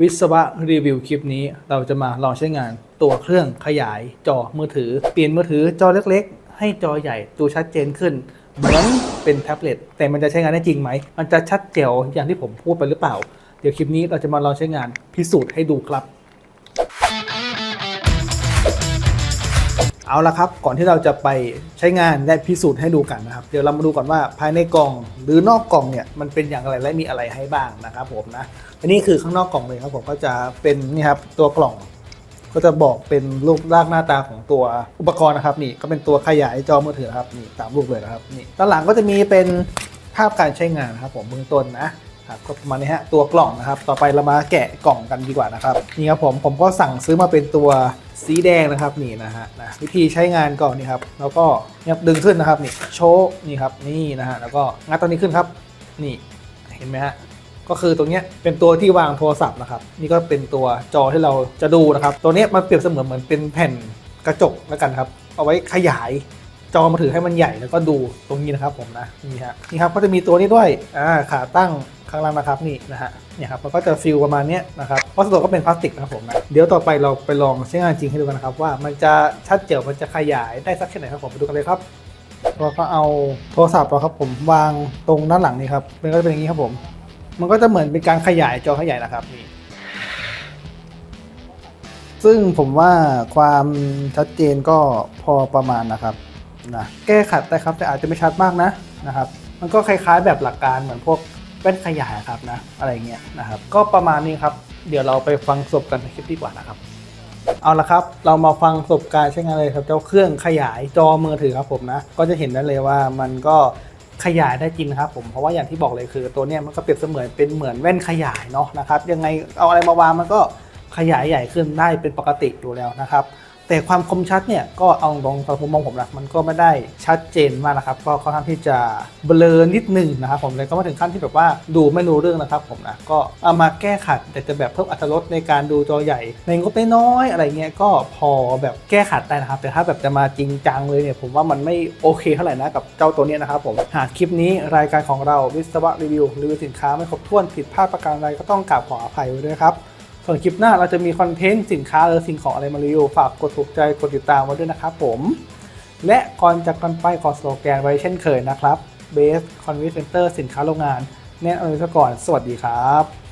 วิศวะรีวิวคลิปนี้ เราจะมาลองใช้งานตัวเครื่องขยายจอมือถือ เปลี่ยนมือถือจอเล็กๆ ให้จอใหญ่ดูชัดเจนขึ้น เหมือนเป็นแท็บเล็ตแต่มันจะใช้งานได้จริงไหม มันจะชัดเจ๋วอย่างที่ผมพูดไปหรือเปล่า เดี๋ยวคลิปนี้เราจะมาลองใช้งานพิสูจน์ให้ดูครับ เอาละครับ ก่อนที่เราจะไปใช้งานและพิสูจน์ให้ดูกันนะครับ เดี๋ยวเรามาดูก่อนว่าภายในกล่องหรือนอกกล่องเนี่ยมันเป็นอย่างไรและมีอะไรให้บ้างนะครับผมนะอันนี้คือข้างนอกกล่องเลยครับผมก็จะเป็นนี่ครับตัวกล่อง ก็จะบอกเป็นรูปร่างหน้าตาของตัวอุปกรณ์นะครับนี่ก็เป็นตัวขยายจอมือถือครับนี่ตามรูปเลยนะครับนี่ด้านหลังก็จะมีเป็นภาพการใช้งานนะครับผมเบื้องต้นนะ ครับก็ประมาณนี้ฮะตัวกล่องนะครับ ต่อไปเรามาแกะกล่องกันดีกว่านะครับนี่ครับผมผมก็สั่งซื้อมาเป็นตัวสีแดงนะครับนี่นะฮะนะวิธีใช้งานก่อนนี่ครับแล้วก็เนี่ยดึงขึ้นนะครับนี่โชว์นี่ครับนี่นะฮะแล้วก็งัดตัวนี้ขึ้นครับ นี่เห็นไหมฮะก็คือตรงเนี้ยเป็นตัวที่วางโทรศัพท์นะครับนี่ก็เป็นตัวจอที่เราจะดูนะครับ ตัวเนี้ยมันเปรียบเสมือนเหมือนเป็นแผ่นกระจกแล้วกันครับ เอาไว้ขยาย จอมาถือให้มันใหญ่แล้วก็ดูตรงนี้นะครับผมนะนี่ฮะนี่ครับก็จะมีตัวนี้ด้วยอ่าขาตั้งข้างล่างนะครับนี่นะฮะเนี่ยครับมันก็จะฟิลประมาณนี้นะครับวัสดุก็เป็นพลาสติกนะครับผมนะเดี๋ยวต่อไปเราไปลองใช้งานจริงให้ดูกันนะครับว่ามันจะชัดเจ๋วมันจะขยายได้สักแค่ไหนครับผมไปดูกันเลยครับเราก็เอาโทรศัพท์เราครับผมวางตรงด้านหลังนี่ครับมันก็จะเป็นอย่างนี้ครับผม มันก็จะเหมือนเป็นการขยายจอขยายนะครับนี่ซึ่งผมว่าความชัดเจนก็พอประมาณนะครับ นะแก้ขัดได้ครับแต่อาจจะไม่ชัดมากนะนะครับ มันก็คล้ายๆแบบหลักการเหมือนพวกแว่นขยายครับนะอะไรเงี้ยนะครับ ก็ประมาณนี้ครับ เดี๋ยวเราไปฟังประสบกันในคลิปดีกว่านะครับ เอาละครับ เรามาฟังประสบการใช้งานเลยครับ เจ้าเครื่องขยายจอมือถือครับผมนะ ก็จะเห็นได้เลยว่ามันก็ขยายได้จริงครับผมเพราะว่าอย่างที่บอกเลยคือ ตัวเนี้ยมันก็เปรียบเสมือนเป็นเหมือนแว่นขยายเนาะนะครับยังไงเอาอะไรมาวางมันก็ขยายใหญ่ขึ้นได้เป็นปกติอยู่แล้วนะครับ แต่ความคมชัดเนี่ยก็เอาตรงสำหรับมุมมองผมนะมันก็ไม่ได้ชัดเจนมากนะครับก็ค่อนข้างที่จะเบลอนิดนึงนะครับผมเลยก็ม่ถึงขั้นที่แบบว่าดูไม่รู้เรื่องนะครับผมนะก็เอามาแก้ขัดแต่จะแบบเพิ่มอรรถรสในการดูจอใหญ่ ในงบน้อยอะไรเงี้ยก็พอแบบแก้ขัดได้นะครับ แต่ถ้าแบบจะมาจริงจังเลยเนี่ยผมว่ามันไม่โอเคเท่าไหร่นะกับเจ้าตัวเนี้ยนะครับผมหากคลิปนี้รายการของเราวิศวะรีวิวรีวิวสินค้าไม่ครบถ้วนผิดพลาดประการใดก็ต้องกราบขออภัยไว้ด้วยครับ ส่วนคลิปหน้าเราจะมีคอนเทนต์สินค้าหรือสิ่งของอะไรมารีวิวฝากกดถูกใจกดติดตามไว้ด้วยนะครับผม และก่อนจากกันไปขอสโลแกนไว้เช่นเคยนะครับ Base Convenience Center สินค้าโรงงานแนะนำเลยซะก่อน สวัสดีครับ